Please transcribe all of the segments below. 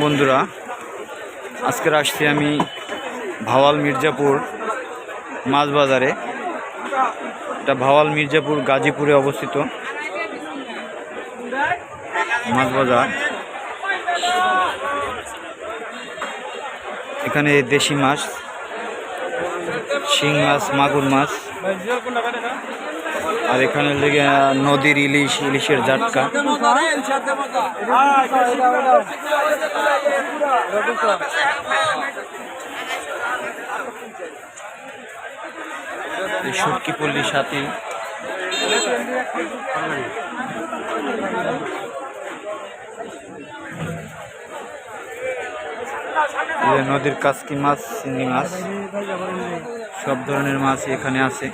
বন্ধুরা, আজকের আসছি আমি ভাওয়াল মির্জাপুর মাছ বাজারে। এটা ভাওয়াল মির্জাপুর গাজীপুরে অবস্থিত মাছ বাজার। এখানে দেশি মাছ, শিং মাছ, মাগুর মাছ। আর এখানে লেগে নদীর ইলিশ, ইলিশের জাটকা। সুটকি পল্লী সাথে। নদীর কাসকি মাছ চিংড়ি মাছ। সব ধরনের মাছ এখানে আছে।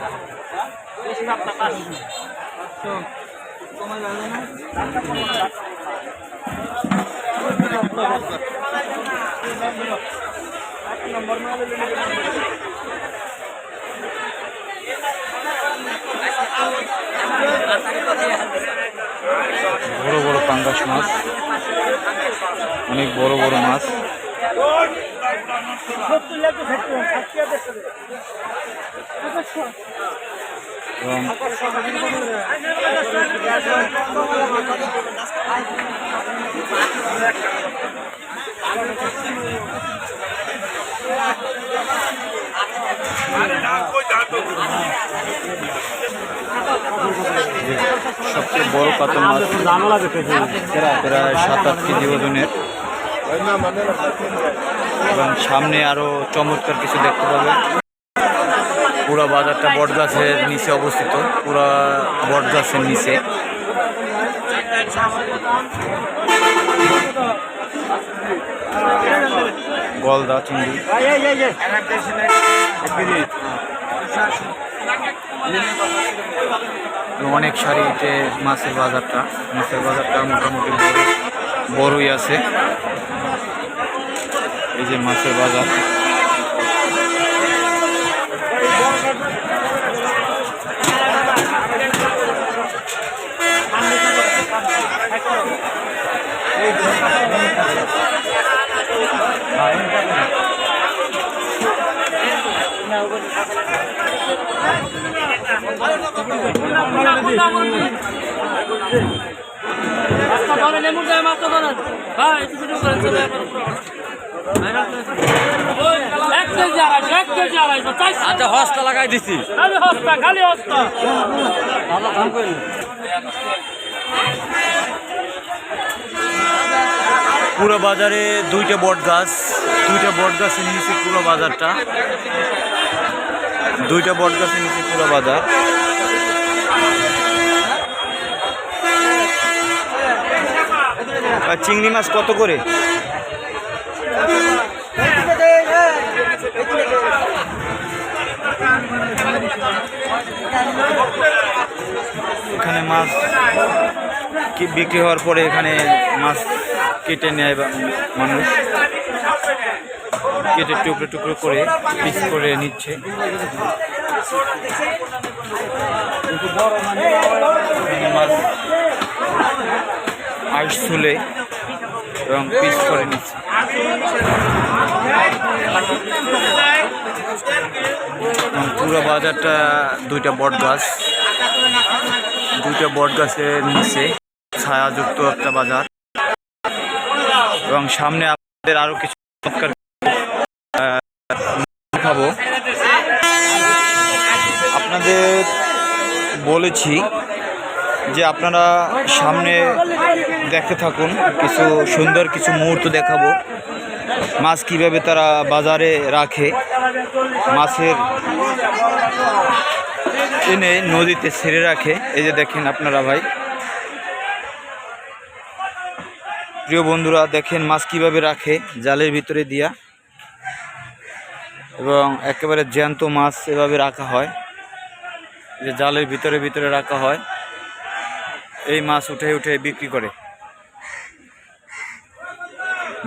বড় বড় পাঙ্গাস মাছ। অনেক বড় বড় মাছ। সবচেয়ে বড় কাতল মাছ প্রায় সাত আট কেজি ওজনের। এবং সামনে আরও চমৎকার কিছু দেখতে পাবেন পুরো বাজারটা বটগাছের নিচে অবস্থিত, পুরা বটগাছের নিচে। গলদা, চিংড়ি। অনেক সারিতে মাছের বাজারটা মাছের বাজারটা মোটামুটি বড়ই আছে। এই যে মাছের বাজার। মাছটা ধরেন এমন যায় মাছটা ধরেন ভাই একটু শুরু করেন চলে এক কেজি আড়াইশো এক কেজি আড়াইশো চারশো। আচ্ছা হস্তা লাগাই দিছি। খালি হস্তা খালি হস্তা। ভালো করেন। পুরো বাজারে দুইটা বট গাছ দুইটা বট গাছের নিচে পুরো বাজারটা। দুইটা বট গাছের নিচে পুরো বাজার। চিংড়ি মাছ কত করে? এখানে মাছ বিক্রি হওয়ার পরে এখানে মাছ কেটে নেয় মানুষ কেটে টুকরো টুকরো করে পিস করে নিচ্ছে। আইস তুলে এবং পিস করে নিচ্ছে। পুরো বাজারটা দুইটা বট গাছ। দুইটা বট গাছের নিচে ছায়াযুক্ত একটা বাজার। এবং সামনে আমাদের আরও কিছু চমৎকার দেখাবো আপনাদের বলেছি যে আপনারা সামনে দেখতে থাকুন, কিছু সুন্দর কিছু মুহূর্ত দেখাবো। মাছ কীভাবে তারা বাজারে রাখে, মাছের এনে নদীতে ছেড়ে রাখে। এই যে দেখেন আপনারা ভাই। প্রিয় বন্ধুরা, দেখেন মাছ কীভাবে রাখে জালের ভিতরে দিয়া। এবং একেবারে জ্যান্ত মাছ এভাবে রাখা হয়। যে জালের ভিতরে ভিতরে রাখা হয়, এই মাছ উঠে উঠে বিক্রি করে।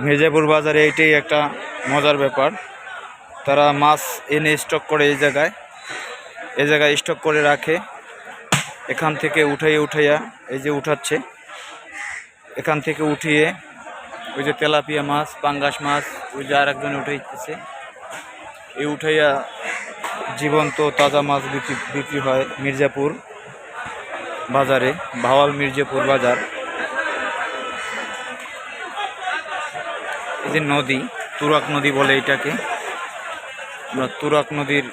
মির্জাপুর বাজারে এইটাই একটা মজার ব্যাপার। তারা মাছ এনে স্টক করে এই জায়গায় এই জায়গায় স্টক করে রাখে। এখান থেকে উঠাইয়ে উঠাইয়া এই যে উঠাচ্ছে। এখান থেকে উঠিয়ে ওই যে তেলাপিয়া মাছ, পাঙ্গাস মাছ, ওই যে আর একজন উঠাইতেছে। এই উঠাইয়া জীবন্ত তাজা মাছ বিক্রি বিক্রি হয় মির্জাপুর বাজারে, ভাওয়াল মির্জাপুর বাজার। এই যে নদী, তুরাক নদী বলে এটাকে। আমরা তুরাক নদীর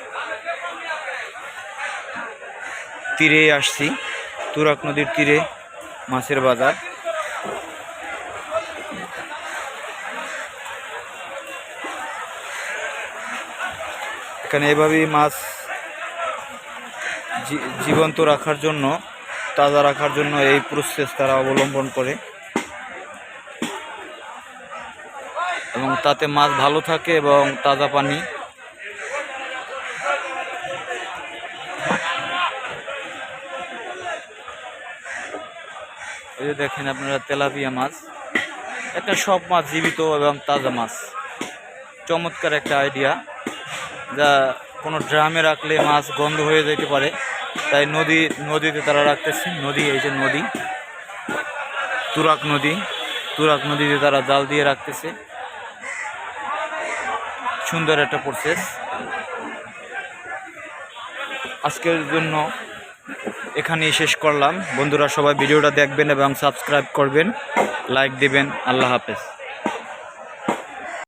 তীরে আসছি, তুরাক নদীর তীরে মাছের বাজার। এখানে এভাবেই মাছ জীবন্ত রাখার জন্য, তাজা রাখার জন্য এই প্রসেস তারা অবলম্বন করে। এবং তাতে মাছ ভালো থাকে এবং তাজা পানি। এই যে দেখেন আপনারা, তেলাপিয়া মাছ। একটা সব মাছ জীবিত এবং তাজা মাছ। চমৎকার একটা আইডিয়া যা কোনো ড্রামে রাখলে মাছ গন্ধ হয়ে যেতে পারে। তাই নদী, নদীতে তারা রাখতেছে। নদী, এই যে নদী। তুরাক নদী। তুরাক নদীতে তারা জাল দিয়ে রাখতেছে। সুন্দর একটা প্রসেস আজকের জন্য এখানেই শেষ করলাম। বন্ধুরা সবাই ভিডিওটা দেখবেন এবং সাবস্ক্রাইব করবেন। লাইক দিবেন। আল্লাহ হাফেজ।